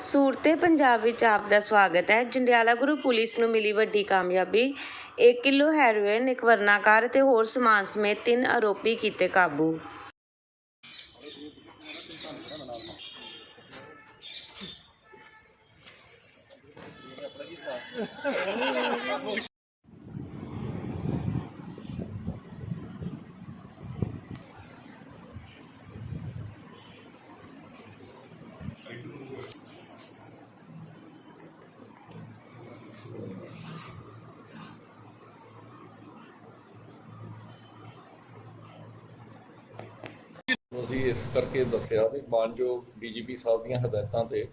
ਸੂਰਤੇ ਪੰਜਾਬ ਵਿੱਚ ਆਪ ਦਾ ਸਵਾਗਤ ਹੈ। ਜੰਡਿਆਲਾ ਗੁਰੂ ਪੁਲਿਸ ਨੂੰ ਮਿਲੀ ਵੱਡੀ ਕਾਮਯਾਬੀ। 1 ਕਿਲੋ ਹੈਰੋਇਨ, ਇੱਕ ਵਰਨਾਕਾਰ ਅਤੇ ਹੋਰ ਸਮਾਨ ਸਮੇਤ ਤਿੰਨ ਆਰੋਪੀ ਕੀਤੇ ਕਾਬੂ। ਅਸੀਂ ਇਸ ਕਰਕੇ ਦੱਸਿਆ ਵੀ ਮਾਨਯੋਗ ਡੀਜੀਪੀ ਸਾਹਿਬ ਦੀਆਂ ਹਦਾਇਤਾਂ ਤੇ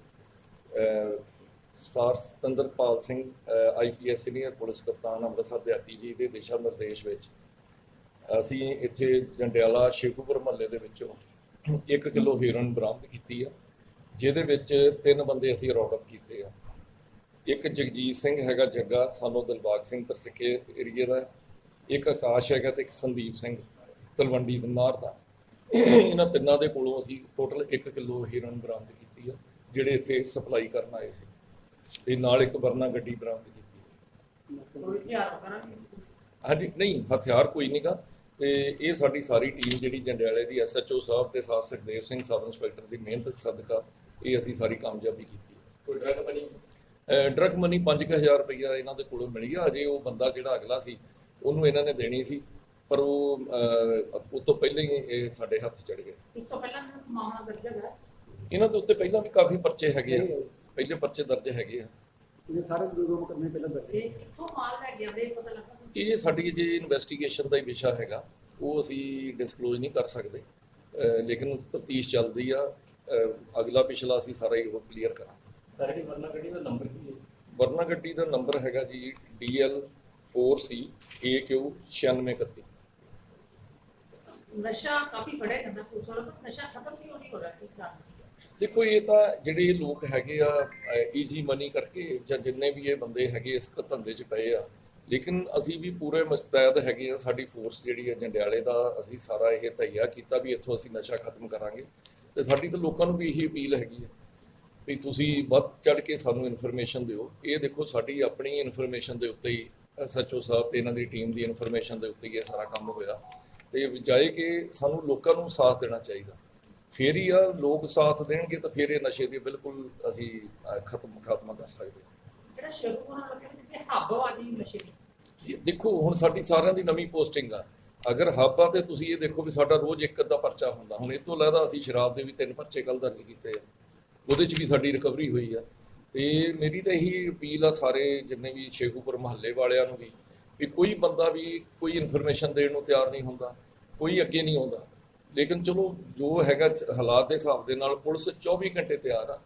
star Satinderpal Singh IPS senior police ਕਪਤਾਨ ਅੰਮ੍ਰਿਤਸਰ ਦਿਹਾਤੀ ਜੀ ਦੇ ਦਿਸ਼ਾ ਨਿਰਦੇਸ਼ ਵਿੱਚ ਅਸੀਂ ਇੱਥੇ ਜੰਡਿਆਲਾ ਸ਼ੇਖੂਪੁਰ ਮਹੱਲੇ ਦੇ ਵਿੱਚੋਂ 1 ਕਿਲੋ ਹੀਰੋਇਨ ਬਰਾਮਦ ਕੀਤੀ ਆ, ਜਿਹਦੇ ਵਿੱਚ ਤਿੰਨ ਬੰਦੇ ਅਸੀਂ ਰੌਂਡ ਅਪ ਕੀਤੇ ਆ। ਇੱਕ ਜਗਜੀਤ ਸਿੰਘ ਹੈਗਾ ਜੱਗਾ, ਸਾਨੂੰ ਦਿਲਬਾਗ ਸਿੰਘ ਤਰਸਿੱਕੇ ਏਰੀਏ ਦਾ, ਇੱਕ ਆਕਾਸ਼ ਹੈਗਾ ਤੇ ਇੱਕ ਸੰਦੀਪ ਸਿੰਘ ਤਲਵੰਡੀ ਦਨਾਰ ਦਾ। ਇਹਨਾਂ ਤਿੰਨਾਂ ਦੇ ਕੋਲੋਂ ਅਸੀਂ ਟੋਟਲ 1 ਕਿਲੋ ਹੀਰੋਇਨ ਬਰਾਮਦ ਕੀਤੀ ਆ ਜਿਹੜੇ ਇੱਥੇ ਸਪਲਾਈ ਕਰਨ ਆਏ ਸੀ। ਤੇ ਨਾਲ ਇੱਕ ਵਰਨਾ ਗੱਡੀ ਬਰਾਮਦ ਕੀਤੀ ਹਾਂਜੀ ਨਹੀਂ ਹਥਿਆਰ ਕੋਈ ਨਹੀਂਗਾ ਤੇ ਇਹ ਸਾਡੀ ਸਾਰੀ ਟੀਮ ਜਿਹੜੀ ਜੰਡਿਆਲੇ ਦੀ ਐਸਐਚਓ ਸਾਹਿਬ ਤੇ ਸਾਹਿਬ ਸੁਖਦੇਵ ਸਿੰਘ ਸਬ ਇੰਸਪੈਕਟਰ ਦੀ ਮਿਹਨਤ ਸਦਕਾ ਇਹ ਅਸੀਂ ਸਾਰੀ ਕਾਮਯਾਬੀ ਕੀਤੀ ਕੋਈ ਡਰਗ ਬਣੀ ਡਰਗ ਮਨੀ 5000 ਰੁਪਈਆ ਇਹਨਾਂ ਦੇ ਕੋਲੋਂ ਮਿਲ ਗਿਆ ਅਜੇ ਉਹ ਬੰਦਾ ਜਿਹੜਾ ਅਗਲਾ ਸੀ ਉਹਨੂੰ ਇਹਨਾਂ ਨੇ ਦੇਣੀ ਸੀ। ਪਰ ਉਹ ਅਹ, ਉਹ ਤੋਂ ਪਹਿਲਾਂ ਹੀ ਇਹ ਸਾਡੇ ਹੱਥ ਚੜ ਗਏ। ਇਸ ਤੋਂ ਪਹਿਲਾਂ ਮਾਮਲਾ ਦਰਜ ਹੈਗਾ? ਇਹਨਾਂ ਦੇ ਉੱਤੇ ਪਹਿਲਾਂ ਵੀ ਕਾਫੀ ਪਰਚੇ ਹੈਗੇ ਆ। ਪਹਿਲੇ ਪਰਚੇ ਦਰਜ ਹੈਗੇ ਆ। ਇਹ ਸਾਰੇ ਦੋ ਦੋ ਮੁਕੱਦਮੇ ਪਹਿਲਾਂ ਦਰਜ ਇਹ ਕਿੱਥੋਂ ਮਾਲ ਲੈ ਗਿਆ ਵੇ ਪਤਾ ਲੱਗਾ ਇਹ ਸਾਡੀ ਜੇ ਇਨਵੈਸਟੀਗੇਸ਼ਨ ਦਾ ਹੀ ਵਿਸ਼ਾ ਹੈਗਾ ਉਹ ਅਸੀਂ ਡਿਸਕਲੋਜ਼ ਨਹੀਂ ਕਰ ਸਕਦੇ। ਅਹ, ਲੇਕਿਨ ਤਫਤੀਸ਼ ਚੱਲਦੀ ਆ। ਅਹ, ਅਗਲਾ ਪਿਛਲਾ ਅਸੀਂ ਸਾਰਾ ਹੀ ਉਹ ਕਲੀਅਰ ਕਰਾਂਗੇ। ਸਾਰੇ ਵਰਨਾ ਗੱਡੀ ਦਾ ਨੰਬਰ ਕੀ ਹੈ? ਵਰਨਾ ਗੱਡੀ ਦਾ ਨੰਬਰ ਹੈਗਾ ਜੀ DL 4C AQ 9631 ਨਸ਼ਾ ਕਾਫੀ ਫੜਿਆ ਜਾਂਦਾ ਪੁਲਿਸ ਵਾਲਾ, ਪਰ ਨਸ਼ਾ ਖਤਮ ਨਹੀਂ ਹੋ ਰਿਹਾ ਕੀ ਕਾਰਨ ਦੇਖੋ, ਇਹ ਤਾਂ ਜਿਹੜੇ ਲੋਕ ਹੈਗੇ ਆ ਈਜ਼ੀ ਮਨੀ ਕਰਕੇ ਜਾਂ ਜਿੰਨੇ ਵੀ ਇਹ ਬੰਦੇ ਹੈਗੇ, ਇਸ ਧੰਦੇ 'ਚ ਪਏ ਆ, ਲੇਕਿਨ ਅਸੀਂ ਵੀ ਪੂਰੇ ਮੁਸਤੈਦ ਹੈਗੇ ਆ, ਸਾਡੀ ਫੋਰਸ ਜਿਹੜੀ ਹੈ ਜੰਡਿਆਲੇ ਦਾ ਅਸੀਂ ਸਾਰਾ ਇਹ ਤਈਆ ਕੀਤਾ ਵੀ ਇੱਥੋਂ ਅਸੀਂ ਨਸ਼ਾ ਖਤਮ ਕਰਾਂਗੇ। ਤੇ ਸਾਡੀ ਤਾਂ ਲੋਕਾਂ ਨੂੰ ਵੀ ਇਹੀ ਅਪੀਲ ਹੈਗੀ ਹੈ ਵੀ ਤੁਸੀਂ ਵੱਧ ਚੜ ਕੇ ਸਾਨੂੰ ਇਨਫੋਰਮੇਸ਼ਨ ਦਿਓ। ਇਹ ਦੇਖੋ, ਸਾਡੀ ਆਪਣੀ ਇਨਫੋਰਮੇਸ਼ਨ ਦੇ ਉੱਤੇ ਹੀ ਐਸਐਚਓ ਸਾਹਿਬ ਤੇ ਇਹਨਾਂ ਦੀ ਟੀਮ ਦੀ ਇਨਫੋਰਮੇਸ਼ਨ ਦੇ ਉੱਤੇ ਹੀ ਇਹ ਸਾਰਾ ਕੰਮ ਹੋਇਆ। ਤੇ ਜਾਏ ਕਿ ਸਾਨੂੰ ਲੋਕਾਂ ਨੂੰ ਸਾਥ ਦੇਣਾ ਚਾਹੀਦਾ। ਫੇਰ ਹੀ ਆ ਲੋਕ ਸਾਥ ਦੇਣਗੇ ਤਾਂ ਫਿਰ ਇਹ ਨਸ਼ੇ ਦੀ ਬਿਲਕੁਲ ਅਸੀਂ ਖਤਮ ਖਾਤਮਾ ਕਰ ਸਕਦੇ ਹਾਂ। ਜਿਹੜਾ ਨਸ਼ੇ ਦੀ। ਦੇਖੋ ਹੁਣ ਸਾਡੀ ਸਾਰਿਆਂ ਦੀ ਨਵੀਂ ਪੋਸਟਿੰਗ ਆ। ਅਗਰ ਹੱਬ ਆ ਤੇ ਤੁਸੀਂ ਇਹ ਦੇਖੋ ਵੀ ਸਾਡਾ ਰੋਜ਼ ਇੱਕ ਅੱਧਾ ਪਰਚਾ ਹੁੰਦਾ। ਹੁਣ ਇਹ ਤੋਂ ਇਲਾਵਾ ਅਸੀਂ ਸ਼ਰਾਬ ਦੇ ਵੀ ਤਿੰਨ ਪਰਚੇ ਕੱਲ ਦਰਜ ਕੀਤੇ ਆ। ਉਹਦੇ 'ਚ ਵੀ ਸਾਡੀ ਰਿਕਵਰੀ ਹੋਈ ਆ। ਤੇ ਮੇਰੀ ਤਾਂ ਇਹੀ ਅਪੀਲ ਆ ਸਾਰੇ ਜਿੰਨੇ ਵੀ ਸ਼ੇਖੂਪੁਰ ਮਹੱਲੇ ਵਾਲਿਆਂ ਨੂੰ ਵੀ। ਵੀ ਕੋਈ ਬੰਦਾ ਵੀ ਕੋਈ ਇਨਫੋਰਮੇਸ਼ਨ ਦੇਣ ਨੂੰ ਤਿਆਰ ਨਹੀਂ ਹੁੰਦਾ, ਕੋਈ ਅੱਗੇ ਨਹੀਂ ਆਉਂਦਾ। ਲੇਕਿਨ ਚਲੋ ਜੋ ਹੈਗਾ ਹਾਲਾਤ ਦੇ ਹਿਸਾਬ ਦੇ ਨਾਲ ਪੁਲਿਸ 24 ਘੰਟੇ ਤਿਆਰ ਆ।